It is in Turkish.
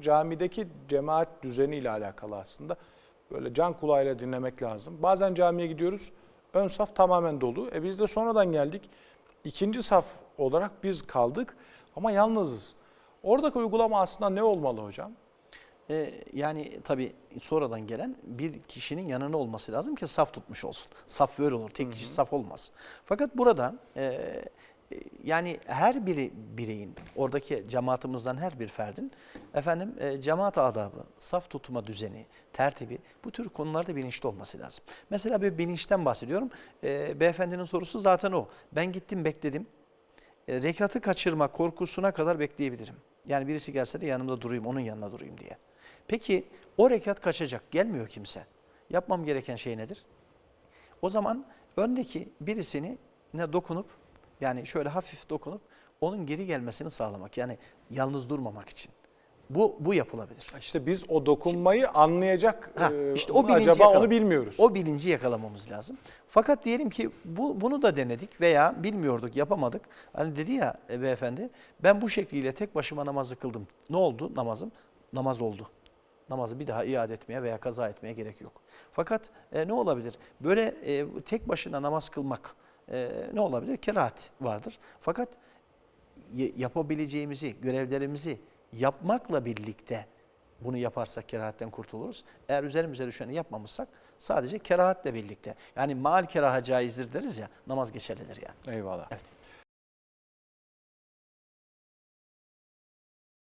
camideki cemaat düzeniyle alakalı aslında. Böyle can kulağıyla dinlemek lazım. Bazen camiye gidiyoruz, ön saf tamamen dolu. E biz de sonradan geldik. İkinci saf olarak biz kaldık ama yalnızız. Oradaki uygulama aslında ne olmalı hocam? Ee, yani tabii sonradan gelen bir kişinin yanına olması lazım ki saf tutmuş olsun. Saf böyle olur. Tek kişi saf olmaz. Fakat burada e, yani her biri bireyin, oradaki cemaatimizden her bir ferdin efendim e, cemaat adabı, saf tutma düzeni, tertibi bu tür konularda bilinçli olması lazım. Mesela bir bilinçten bahsediyorum. E, beyefendinin sorusu zaten o. Ben gittim bekledim. E, rekatı kaçırma korkusuna kadar bekleyebilirim. Yani birisi gelse de yanımda durayım, onun yanına durayım diye. Peki o rekat kaçacak, gelmiyor kimse. Yapmam gereken şey nedir? O zaman öndeki birisini ne dokunup, yani şöyle hafif dokunup onun geri gelmesini sağlamak. Yani yalnız durmamak için. Bu, bu yapılabilir. İşte biz o dokunmayı anlayacak Ha, e, işte o bilinci acaba yakala- onu bilmiyoruz. O bilinci yakalamamız lazım. Fakat diyelim ki bu, bunu da denedik veya bilmiyorduk, yapamadık. Hani dedi ya e, beyefendi, ben bu şekliyle tek başıma namazı kıldım. Ne oldu namazım? Namaz oldu. Namazı bir daha iade etmeye veya kaza etmeye gerek yok. Fakat e, ne olabilir? Böyle e, tek başına namaz kılmak e, ne olabilir? Kerahat vardır. Fakat yapabileceğimizi, görevlerimizi yapmakla birlikte bunu yaparsak kerahatten kurtuluruz. Eğer üzerimize düşeni yapmamışsak sadece kerahatle birlikte. Yani mal keraha caizdir deriz ya namaz geçerlidir yani. Eyvallah. Evet.